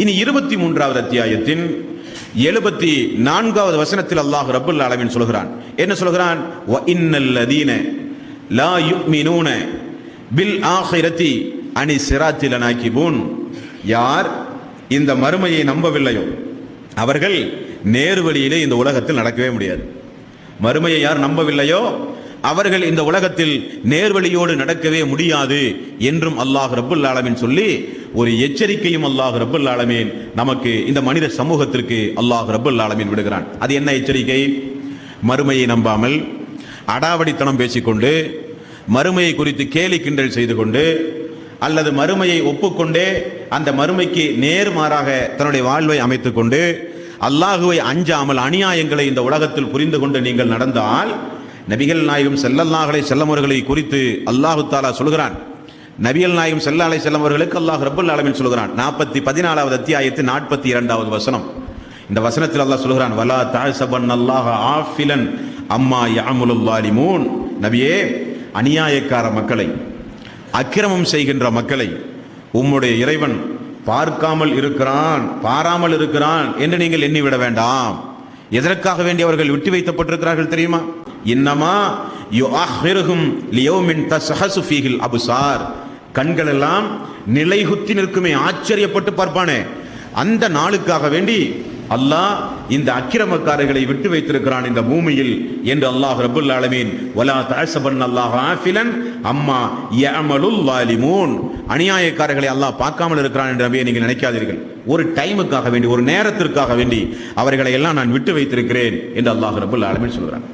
இனி இருபத்தி மூன்றாவது அத்தியாயத்தின் எழுபத்தி நான்காவது வசனத்தில் அல்லாஹ் ரப்புல் ஆலமீன் சொல்கிறான். என்ன சொல்கிறான்? வ லதீன லா யுக்மினூன பில் ஆஹிரத்தி அணி சிராத்தில் நாக்கிபூன் யார் இந்த மறுமையை நம்பவில்லையோ அவர்கள் நேர் வழியிலே இந்த உலகத்தில் நடக்கவே முடியாது. மறுமையை யார் நம்பவில்லையோ அவர்கள் இந்த உலகத்தில் நேர்வழியோடு நடக்கவே முடியாது என்றும் அல்லாஹ் ரப்புல் ஆலமின் சொல்லி ஒரு எச்சரிக்கையும் அல்லாஹ் ரபுல் ஆலமீன் நமக்கு இந்த மனித சமூகத்திற்கு அல்லாஹ் ரபுல் ஆலமீன் விடுகிறான். அது என்ன எச்சரிக்கை? மறுமையை நம்பாமல் அடாவடித்தனம் பேசிக்கொண்டு மறுமையை குறித்து கேலி கிண்டல் செய்து கொண்டு அல்லது மறுமையை ஒப்புக்கொண்டே அந்த மறுமைக்கு நேர்மாறாக தன்னுடைய வாழ்வை அமைத்துக் கொண்டு அல்லாஹுவை அஞ்சாமல் அநியாயங்களை இந்த உலகத்தில் புரிந்து கொண்டு நீங்கள் நடந்தால் நபிகள் நாயகம் செல்லல்லாஹலை செல்லமர்களை குறித்து அல்லாஹு தாலா சொல்கிறான். நபிகள் நாயகம் செல்லாலை செல்லமர்களுக்கு அல்லாஹ் ரபுல் ஆலமீன் சொல்கிறான். நாற்பத்தி பதினாலாவது அத்தியாயத்து நாற்பத்தி இரண்டாவது வசனம். இந்த வசனத்தில் அல்லாஹ் சொல்கிறான் வலா தாசபன் அல்லாஹ் ஆஃபிலன் அம்மா யாமுலுல்லாலிமூன் நபியே அநியாயக்கார மக்களை அக்கிரமம் செய்கின்ற மக்களை உம்முடைய இறைவன் பார்க்காமல் இருக்கிறான் பாராமல் இருக்கிறான் என்று நீங்கள் எண்ணிவிட வேண்டாம். எதற்காக வேண்டி அவர்கள் விட்டு வைக்கப்பட்டிருக்கிறார்கள் தெரியுமா? இன்னமா யுஆஹிருஹும் லியோமின் தஸ்ஹசு ஃபீஹில் அபுசார். கண்கள் எல்லாம் நிலைகுத்தி நிற்குமே ஆச்சரியப்பட்டு பார்ப்பானே. அந்த நாளுக்காக வேண்டி அல்லாஹ் இந்த அக்கிரமக்காரர்களை விட்டு வைத்திருக்கிறான் இந்த பூமியில் என்று அல்லாஹ் ரபுல் ஆலமீன் வலா தாசபன் அல்லாஹ் ஆஃபிலன் அம்மா யமலுல் வாலிமூன் அநியாயக்காரர்களை அல்லாஹ் பார்க்காமல் இருக்கிறான் என்று நீங்கள் நினைக்காதீர்கள். ஒரு டைமுக்காக வேண்டி ஒரு நேரத்திற்காக வேண்டி அவர்களை எல்லாம் நான் விட்டு வைத்திருக்கிறேன் என்று அல்லாஹ் ரபுல் ஆலமீன் சொல்கிறான்.